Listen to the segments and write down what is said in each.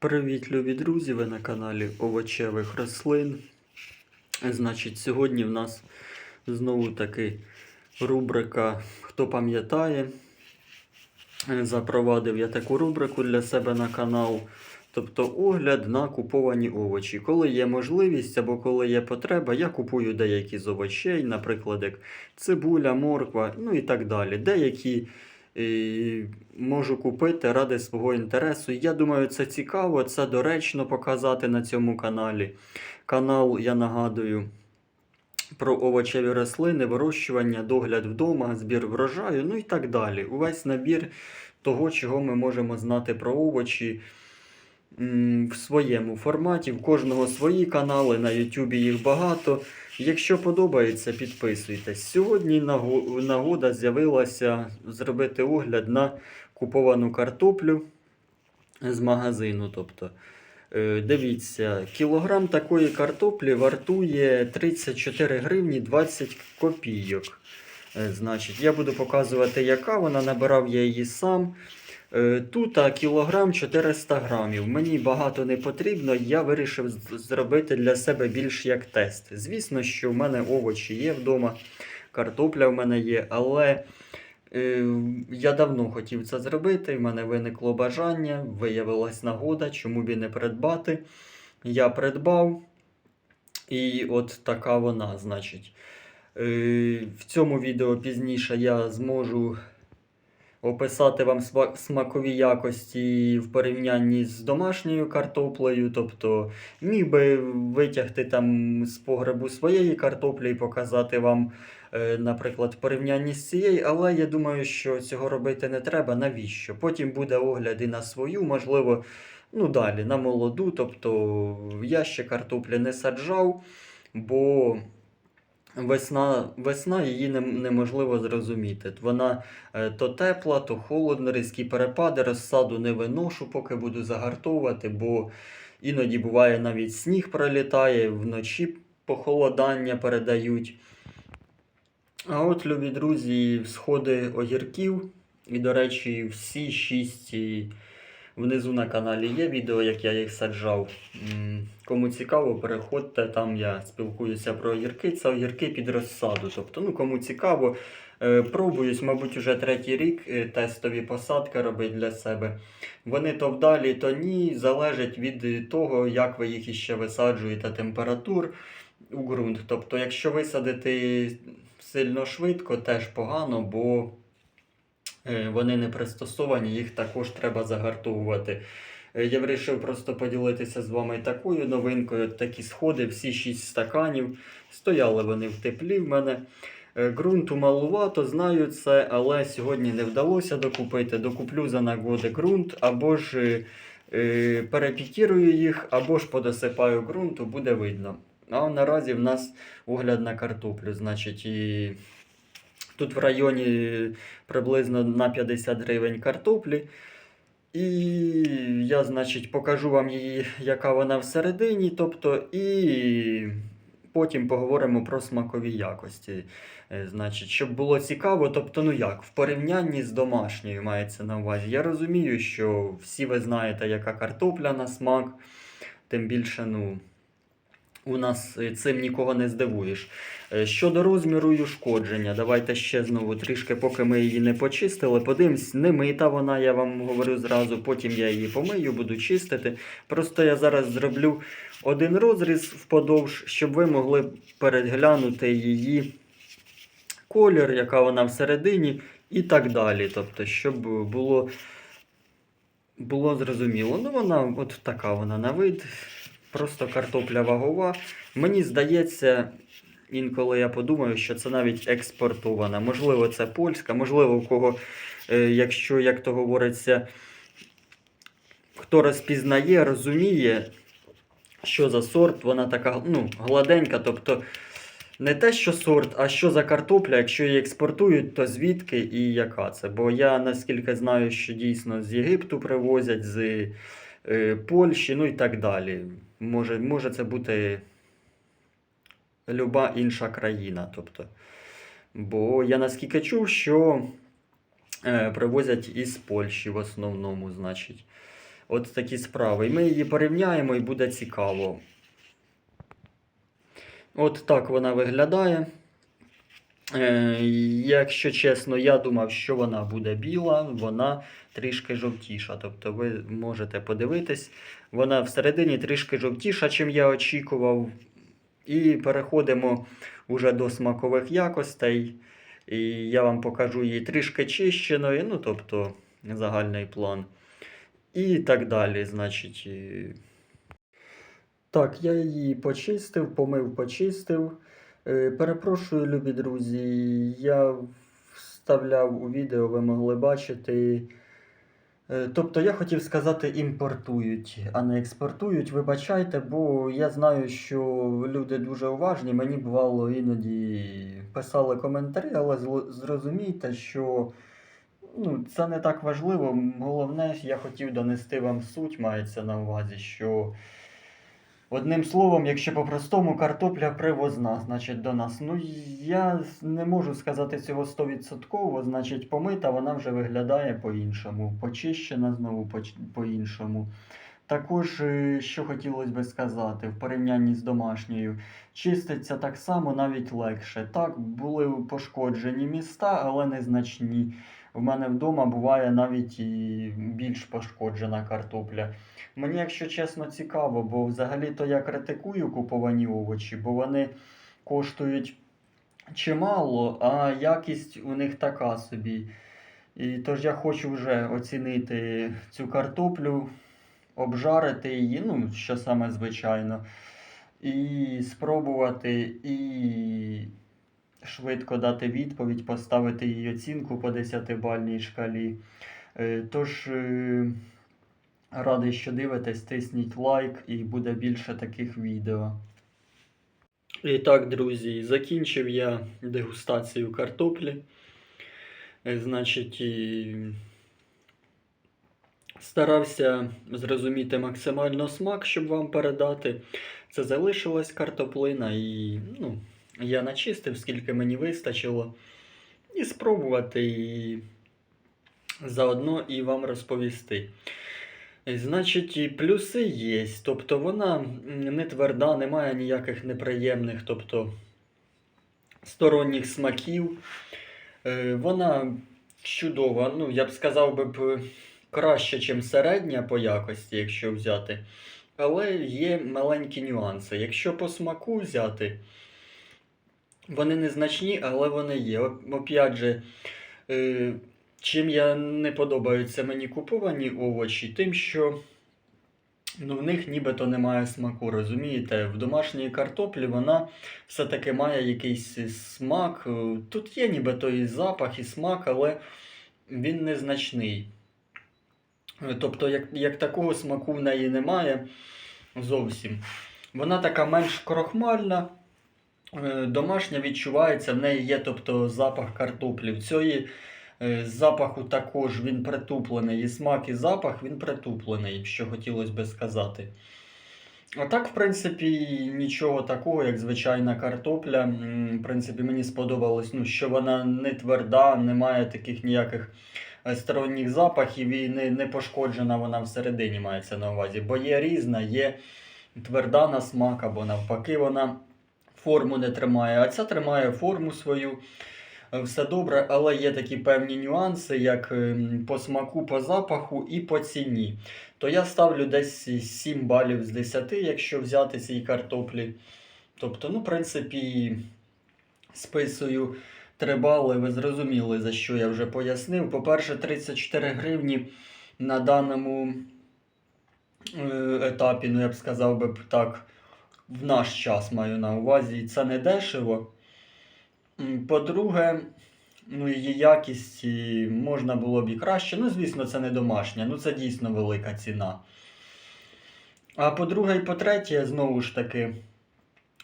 Привіт, любі друзі! Ви на каналі Овочевих рослин. Значить, сьогодні в нас знову таки рубрика Хто пам'ятає. Запровадив я таку рубрику для себе на канал. Тобто огляд на куповані овочі. Коли є можливість або коли є потреба, я купую деякі з овочей, наприклад, як цибуля, морква, ну і так далі. Деякі можу купити ради свого інтересу. Я думаю, це цікаво, це доречно показати на цьому каналі. Канал, я нагадую, про овочеві рослини, вирощування, догляд вдома, збір врожаю, ну і так далі. Увесь набір того, чого ми можемо знати про овочі в своєму форматі. В кожного свої канали, на Ютубі їх багато. Якщо подобається, підписуйтесь. Сьогодні нагода з'явилася зробити огляд на куповану картоплю з магазину. Тобто, е, дивіться, кілограм такої картоплі вартує 34 гривні 20 копійок. Е, Значить, я буду показувати, яка вона набирав я її сам. Е, Тут кілограм 400 грамів. Мені багато не потрібно, я вирішив зробити для себе більш як тест. Звісно, що в мене овочі є вдома, картопля в мене є, але е, я давно хотів це зробити. В мене виникло бажання, виявилась нагода, чому б і не придбати. Я придбав, і от така вона, значить. Е, В цьому відео пізніше я зможу описати вам смакові якості в порівнянні з домашньою картоплею. Тобто міг би витягти там з погребу своєї картоплі і показати вам, е, наприклад, в порівнянні з цією, але я думаю, що цього робити не треба. Навіщо? Потім буде огляд і на свою, можливо, ну далі, на молоду. Тобто я ще картоплі не саджав, бо. Весна, весна її не, неможливо зрозуміти. Вона е, то тепла, то холодна, різкі перепади, розсаду не виношу, поки буду загартовувати, бо іноді буває навіть сніг пролітає, вночі похолодання передають. А от, любі друзі, сходи огірків. І, до речі, всі шість внизу на каналі є відео, як я їх саджав. Кому цікаво, переходьте, там я спілкуюся про огірки. Це огірки під розсаду. Тобто, ну кому цікаво, е, пробуюсь, мабуть, уже третій рік е, тестові посадки робити для себе. Вони то вдалі, то ні. Залежить від того, як ви їх іще висаджуєте температур у ґрунт. Тобто, якщо висадити сильно швидко, теж погано, бо вони не пристосовані, їх також треба загартовувати. Е, Я вирішив просто поділитися з вами такою новинкою. Такі сходи, всі 6 стаканів. Стояли вони в теплі в мене. Е, Ґрунту малувато, знаю це, але сьогодні не вдалося докупити. Докуплю за нагоди ґрунт, або ж е, е, перепікірую їх, або ж подосипаю ґрунту, буде видно. А наразі в нас огляд на картоплю. Значить, і тут в районі приблизно на 50 гривень картоплі. І я, значить, покажу вам її, яка вона всередині. Тобто, і потім поговоримо про смакові якості. Е, Значить, щоб було цікаво, тобто, ну як, в порівнянні з домашньою мається на увазі. Я розумію, що всі ви знаєте, яка картопля на смак, тим більше, ну. У нас е, цим нікого не здивуєш. Е, Щодо розміру і ушкодження, давайте ще знову трішки, поки ми її не почистили. Подивимось, не мита вона, я вам говорю зразу. Потім я її помию, буду чистити. Просто я зараз зроблю один розріз вподовж, щоб ви могли переглянути її колір, яка вона всередині, і так далі. Тобто, щоб було, було зрозуміло. Ну, вона от така вона на вид. Просто картопля вагова. Мені здається, інколи я подумаю, що це навіть експортована. Можливо, це польська, можливо, у кого, е, якщо, як то говориться, хто розпізнає, розуміє, що за сорт, вона така ну, гладенька. Тобто не те, що сорт, а що за картопля, якщо її експортують, то звідки і яка це. Бо я наскільки знаю, що дійсно з Єгипту привозять, з е, Польщі, ну і так далі. Може, може це бути люба інша країна. Тобто. Бо я наскільки чув, що е, привозять із Польщі в основному, значить. От такі справи. І ми її порівняємо і буде цікаво. От так вона виглядає. Е, якщо чесно, я думав, що вона буде біла, вона трішки жовтіша. Тобто ви можете подивитись, вона всередині трішки жовтіша, чим я очікував. І переходимо уже до смакових якостей. І я вам покажу її трішки чищеною, ну тобто загальний план. І так далі. Значить. Так, я її почистив, помив, почистив. Е, Перепрошую, любі друзі, я вставляв у відео, ви могли бачити. Е, Тобто я хотів сказати, імпортують, а не експортують. Вибачайте, бо я знаю, що люди дуже уважні. Мені бувало іноді писали коментарі, але зрозумійте, що ну, це не так важливо. Головне, я хотів донести вам суть, мається на увазі, що одним словом, якщо по-простому, картопля привозна, значить, до нас. Ну, я не можу сказати цього 100%, значить, помита вона вже виглядає по-іншому, почищена знову по-іншому. Також, е, що хотілося би сказати, в порівнянні з домашньою, чиститься так само, навіть легше. Так, були пошкоджені міста, але незначні. У мене вдома буває навіть і більш пошкоджена картопля. Мені, якщо чесно, цікаво, бо взагалі-то я критикую куповані овочі, бо вони коштують чимало, а якість у них така собі. І тож я хочу вже оцінити цю картоплю, обжарити її, ну, що саме звичайно, і спробувати і швидко дати відповідь, поставити їй оцінку по 10-бальній шкалі. Е, Тож. е, Радий, що дивитесь, тисніть лайк і буде більше таких відео. І так, друзі, закінчив я дегустацію картоплі. Е, Значить, старався зрозуміти максимально смак, щоб вам передати. Це залишилась картоплина, і ну, я начистив, скільки мені вистачило. І спробувати і заодно і вам розповісти. Значить, і плюси є. Тобто вона не тверда, немає ніяких неприємних, тобто сторонніх смаків. Е, Вона чудова. Ну, я б сказав би краще, ніж середня по якості, якщо взяти. Але є маленькі нюанси. Якщо по смаку взяти, вони незначні, але вони є. Опять же, е, Чим я не подобаються мені куповані овочі, тим, що ну, в них нібито немає смаку. Розумієте, в домашній картоплі вона все-таки має якийсь смак. Е, Тут є нібито і запах, і смак, але він незначний. Е, Тобто, як, як такого смаку в неї немає зовсім. Вона така менш крохмальна. Е, Домашня відчувається, в неї є тобто, запах картоплі. В цієї Е, запаху також він притуплений. І смак, і запах він притуплений, що хотілося би сказати. А так, в принципі, нічого такого, як звичайна картопля. В принципі, мені сподобалось, ну, що вона не тверда, немає таких ніяких е, сторонніх запахів і не, не пошкоджена вона всередині мається на увазі. Бо є різна, є тверда на смак, або навпаки, вона форму не тримає. А ця тримає форму свою. Е, Все добре, але є такі певні нюанси, як ем, по смаку, по запаху і по ціні. То я ставлю десь 7 балів з 10, якщо взяти цій картоплі. Тобто, ну, в принципі, списую 3 бали, ви зрозуміли, за що я вже пояснив. По-перше, 34 гривні на даному е, етапі, ну я б сказав би так, в наш час маю на увазі, і це не дешево. По-друге, ну, її якість можна було б і краще. Ну, звісно, це не домашня, ну це дійсно велика ціна. А по-друге і по-третє, знову ж таки,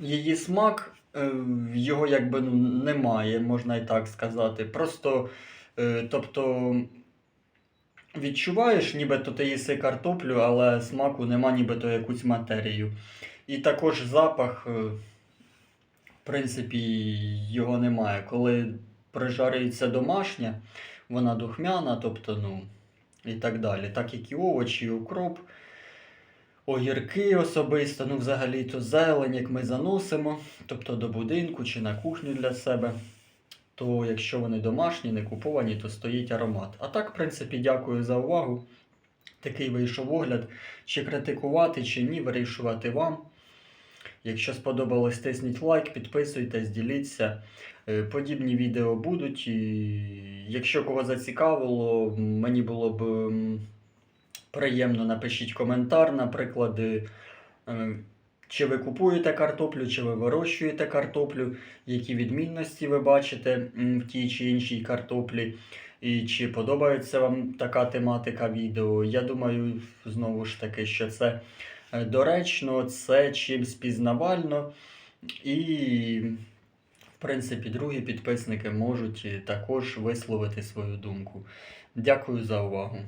її смак, е, його якби ну, немає, можна і так сказати. Просто, е, тобто, відчуваєш, нібито ти їси картоплю, але смаку нема, нібито якусь матерію. І також запах. е, в принципі, його немає. Коли прижарюється домашня, вона духмяна, тобто, ну, і так далі. Так як і овочі, і укроп, огірки особисто, ну взагалі то зелень, як ми заносимо, тобто до будинку чи на кухню для себе. То якщо вони домашні, не куповані, то стоїть аромат. А так, в принципі, дякую за увагу. Такий вийшов огляд. Чи критикувати, чи ні, вирішувати вам. Якщо сподобалось, тисніть лайк, підписуйтесь, діліться. Е, Подібні відео будуть. І якщо кого зацікавило, мені було б приємно, напишіть коментар, наприклад, е, е, чи ви купуєте картоплю, чи ви вирощуєте картоплю, які відмінності ви бачите в тій чи іншій картоплі. І чи подобається вам така тематика відео? Я думаю, знову ж таки, що це доречно, це чимсь пізнавально. І, в принципі, другі підписники можуть е, також висловити свою думку. Дякую за увагу.